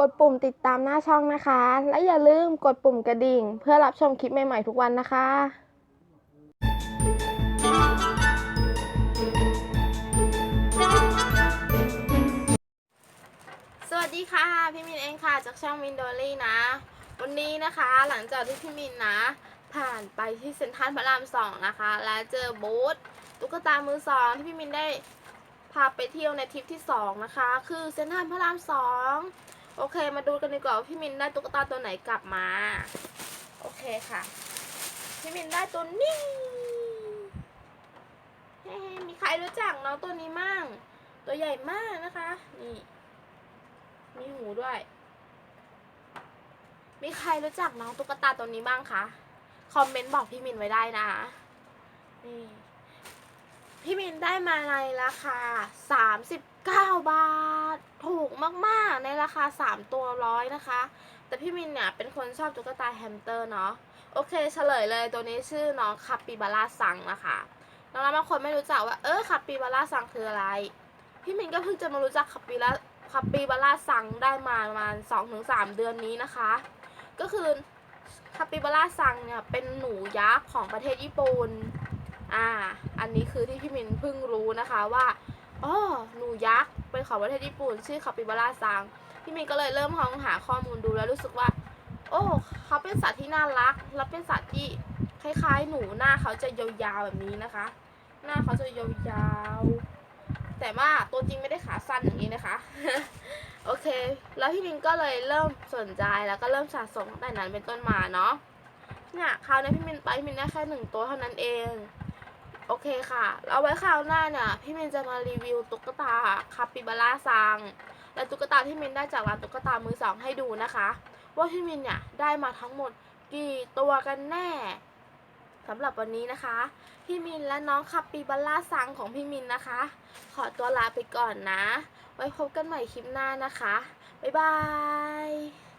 กดปุ่มติดตามหน้าช่องนะคะ และอย่าลืมกดปุ่มกระดิ่ง เพื่อรับชมคลิปใหม่ ๆ ทุกวันนะคะ สวัสดีค่ะ พี่มินเองค่ะจากช่องมินโดลี่นะ วันนี้นะคะหลังจากที่พี่มินนะ ผ่านไปที่เซ็นทรัลพระรามสองนะคะ และเจอบูธตุ๊กตามือสองที่พี่มินได้พาไปเที่ยวในทริปที่สองนะคะ คือเซ็นทรัลพระรามสอง โอเค มาดูกันดีกว่าว่าพี่มินได้ตุ๊กตาตัวไหนกลับมา โอเคค่ะ พี่มินได้ตัวนี้เฮ้มีใครรู้จักน้องตัวนี้มั่ง ตัวใหญ่มากนะคะ นี่ มีหูด้วย มีใครรู้จักน้องตุ๊กตาตัวนี้บ้างคะ คอมเมนต์บอกพี่มินไว้ได้นะนี่ พี่มินได้มาในราคา 39 บาท ถูกมากๆในราคา 3 ตัวร้อยนะคะ แต่พี่มินเนี่ยเป็นคนชอบตุ๊กตาแฮมสเตอร์เนาะ โอเคเฉลยเลยตัวนี้ชื่อน้องคาปิบาร่าซังนะคะน้องๆบางคนไม่รู้จักว่าเออคาปิบาร่าซังคืออะไร พี่มินก็เพิ่งจะมารู้จักคาปิล่าคาปิบาร่าซังได้มาประมาณ2-3 เดือนนี้นะคะ ก็คือคาปิบาร่าซังเนี่ยเป็นหนูยักษ์ของประเทศญี่ปุ่น อ่า อันนี้คือที่พี่มินเพิ่งรู้นะคะว่าอ๋อหนูยักษ์เป็นของประเทศญี่ปุ่น ชื่อคาปิบาร่าซัง พี่มินก็เลยเริ่มลองหาข้อมูลดูแล้วรู้สึกว่า โอ้ เขาเป็นสัตว์ที่น่ารัก และเป็นสัตว์ที่คล้ายๆ หนูหน้าเขาจะยาวๆแบบนี้นะคะ หน้าเขาจะยาวๆ แต่ว่าตัวจริงไม่ได้ขาสั้นอย่างนี้นะคะ โอเค แล้วพี่มินก็เลยเริ่มสนใจแล้วก็เริ่มสะสมตั้งแต่นั้นเป็นต้นมาเนาะเนี่ยคราวนี้พี่มินไปพี่มินได้แค่หนึ่งตัวเท่านั้นเอง โอเคค่ะ เอาไว้คราวหน้าเนี่ย พี่มินจะมารีวิวตุ๊กตาคาปิบาร่าซัง และตุ๊กตาที่มินได้จากร้านตุ๊กตามือสองให้ดูนะคะ ว่าพี่มินเนี่ยได้มาทั้งหมดกี่ตัวกันแน่สำหรับวันนี้นะคะ พี่มินและน้องคาปิบาร่าซังของพี่มินนะคะ ขอตัวลาไปก่อนนะ ไว้พบกันใหม่คลิปหน้านะคะ บ๊ายบาย